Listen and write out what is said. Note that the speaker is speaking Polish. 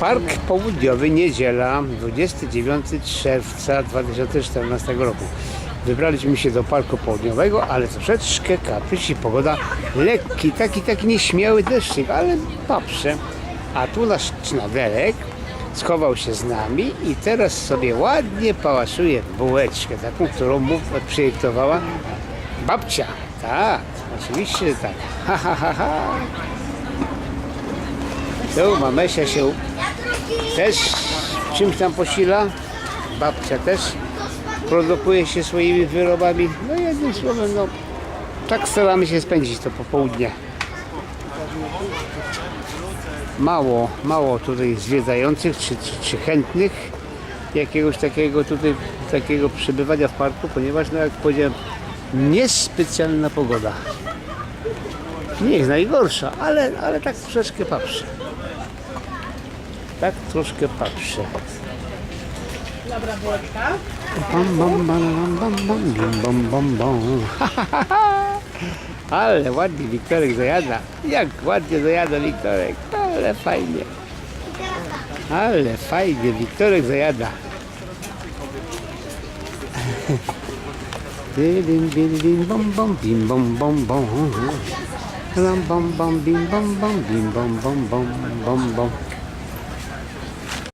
Park Południowy, niedziela, 29 czerwca 2014 roku. Wybraliśmy się do Parku Południowego, ale troszeczkę kaprysi pogoda. Lekki, taki, taki nieśmiały deszczyk, ale paprze. A tu nasz cznaderek schował się z nami i teraz sobie ładnie pałaszuje bułeczkę, taką, którą mu projektowała babcia. Tak, oczywiście, że tak. Ha, ha, ha, ha. Tu mamesia się też czymś tam posila. Babcia też produkuje się swoimi wyrobami. No jednym słowem, no tak staramy się spędzić to popołudnie. Mało, mało tutaj zwiedzających czy, czy, czy chętnych jakiegoś takiego tutaj, takiego przebywania w parku, ponieważ no jak powiedziałem, niespecjalna pogoda. Nie jest najgorsza, ale, ale tak troszeczkę patrzę. Tak troszkę patrzę. Dobra bułeczka. Bam, bam, bam, bam, bam, bam, bam, bam. Ale ładnie Wiktorek zajada. Jak ładnie zajada Wiktorek. Ale fajnie. Ale fajnie Wiktorek zajada. Bim, bim, bim, bam, bam, bim, bam, bam. Lam, bam, bam, bim, bam, bam, bim, bam, bam, bam, bam, bam.